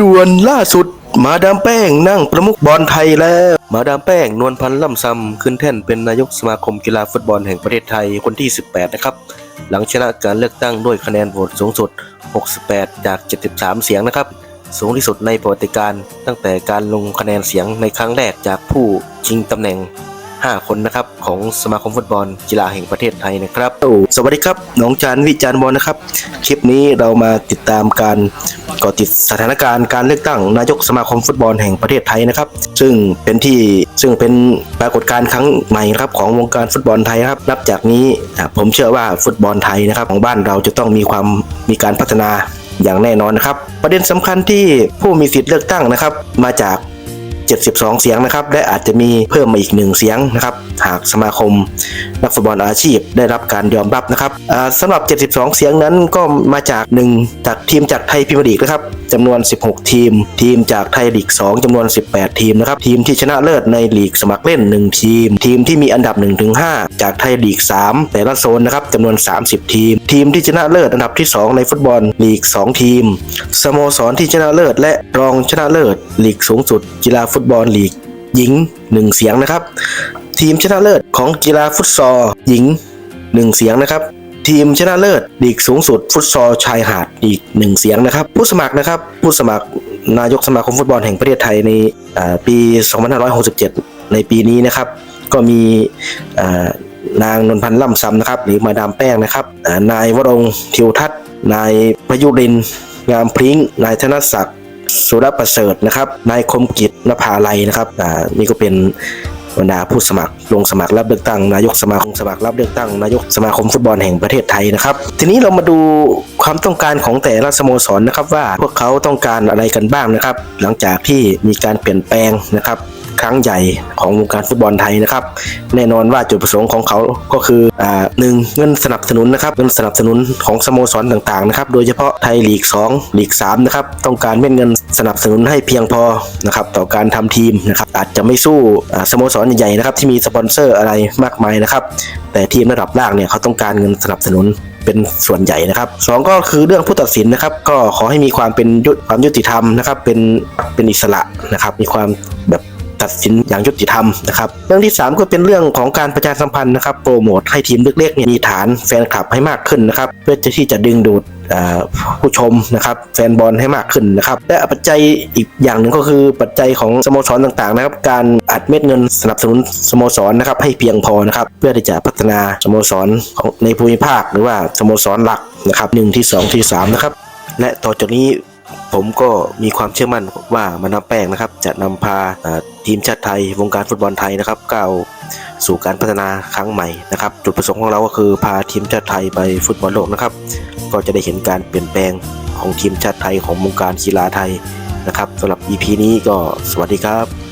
ด่วนล่าสุด มาดามแป้งนั่งประมุขบอลไทยแล้ว มาดามแป้งนวลพันธ์ล่ำซำขึ้นแท่นเป็นนายกสมาคมกีฬาฟุตบอลแห่งประเทศไทยคนที่ 18 นะครับ หลังชนะการเลือกตั้งด้วยคะแนนโหวตสูงสุด 68 จาก 73 เสียงนะครับ สูงที่สุดในประวัติการตั้งแต่การลงคะแนนเสียงในครั้งแรกจากผู้ชิงตำแหน่ง 5 คนนะครับของสมาคมฟุตบอลกีฬาแห่งประเทศไทยนะครับสวัสดีครับน้องจานวิจารณ์บอลนะครับ คลิปนี้เรามาติดตามการกาะติดสถานการณ์การเลือกตั้งนายกสมาคมฟุตบอลแห่งประเทศไทยนะครับ ซึ่งเป็นที่ซึ่งเป็นปรากฏการณ์ครั้งใหม่ครับของวงการฟุตบอลไทยครับนับจากนี้ผมเชื่อว่าฟุตบอลไทยนะครับของบ้านเราจะต้องมีความมีการพัฒนาอย่างแน่นอนนะครับ ประเด็นสำคัญที่ผู้มีสิทธิ์เลือกตั้งนะครับ มาจาก 72 เสียงนะครับและอาจจะมีเพิ่มมาอีกหนึ่งเสียงนะครับหากสมาคม นักฟุตบอลอาชีพได้รับการยอมรับนะครับอ่าสำหรับ 72 เสียงนั้นก็มาจากหนึ่งจากทีมจากไทยพรีเมียร์ลีกนะครับจำนวน 16 ทีม ทีมจากไทยลีก 2จำนวน 18 ทีมนะครับทีมที่ชนะเลิศในลีกสมัครเล่น 1 ทีม ทีมที่มีอันดับ 1-5 จากไทยลีก 3 แต่ละโซนนะครับจำนวน 30 ทีม ทีมที่ชนะเลิศอันดับที่ 2 ในฟุตบอลลีก 2 ทีม สโมสรที่ชนะเลิศและรองชนะเลิศลีกสูงสุด กีฬาฟุตบอลลีกหญิง 1 เสียงนะครับ ทีมชนะเลิศของกีฬาฟุตซอลหญิง 1 เสียงนะครับทีมชนะเลิศลีกสูงสุด ฟุตซอลชายหาดอีก1เสียงนะครับ ผู้สมัครนะครับ ผู้สมัครนายกสมาคมฟุตบอลแห่งประเทศไทยในปี 2567 ในปีนี้นะครับ ก็มีนางนนพันธ์ล่ำซำนะครับ หรือมาดามแป้งนะครับนายวรงทิวทัศน์นายประยุรินงามพริ้งนายธนศักดิ์สุรประเสริฐนะครับนายคมกิจนภาลัยนะครับนี่ก็เป็น บรรดาผู้สมัครลงสมัครรับเลือกตั้งนายกสมาคมสมัครรับเลือกตั้งนายกสมาคมฟุตบอลแห่งประเทศไทยนะครับ ทีนี้เรามาดู ความต้องการของแต่ละสโมสรนะครับว่าพวกเขาต้องการอะไรกันบ้างนะครับ หลังจากที่มีการเปลี่ยนแปลงนะครับครั้งใหญ่ของวงการฟุตบอลไทยนะครับ แน่นอนว่าจุดประสงค์ของเขาก็คืออ่าหนึ่งเงินสนับสนุนนะครับเงินสนับสนุนของสโมสรต่างๆนะครับโดยเฉพาะไทยลีก 2 ลีก3นะครับต้องการเม็ดเงินสนับสนุนให้เพียงพอนะครับต่อการทำทีมนะครับอาจจะไม่สู้สโมสรใหญ่ๆนะครับที่มีสปอนเซอร์อะไรมากมายนะครับแต่ทีมระดับล่างเนี่ยเขาต้องการเงินสนับสนุน เป็นส่วนใหญ่นะครับสองก็คือเรื่องผู้ตัดสินนะครับ ก็ขอให้มีความเป็นยุความยุติธรรมนะครับ เป็นเป็นอิสระนะครับ มีความแบบ ตัดสินอย่างยุติธรรมนะครับเรื่องที่ 3 ก็เป็นเรื่องของการประชาสัมพันธ์นะครับโปรโมทให้ทีมเล็กๆเนี่ยมีฐานแฟนคลับให้มากขึ้นนะครับเพื่อที่จะดึงดูดผู้ชมนะครับแฟนบอลให้มากขึ้นนะครับและปัจจัยอีกอย่างหนึ่งก็คือปัจจัยของสโมสรต่างๆนะครับการอัดเม็ดเงินสนับสนุนสโมสรนะครับให้เพียงพอนะครับเพื่อที่จะพัฒนาสโมสรในภูมิภาค หรือว่าสโมสรหลักนะครับหนึ่งที่สองที่สามนะครับและต่อจากนี้ ผมก็มีความเชื่อมั่นว่ามันนำแป้งนะครับจะนำพาอ่าทีมชาติไทยวงการฟุตบอลไทยนะครับก้าวสู่การพัฒนาครั้งใหม่นะครับจุดประสงค์ของเราก็คือพาทีมชาติไทยไปฟุตบอลโลกนะครับ ก็จะได้เห็นการเปลี่ยนแปลงของทีมชาติไทยของวงการกีฬาไทยนะครับสำหรับ EP นี้ก็สวัสดีครับ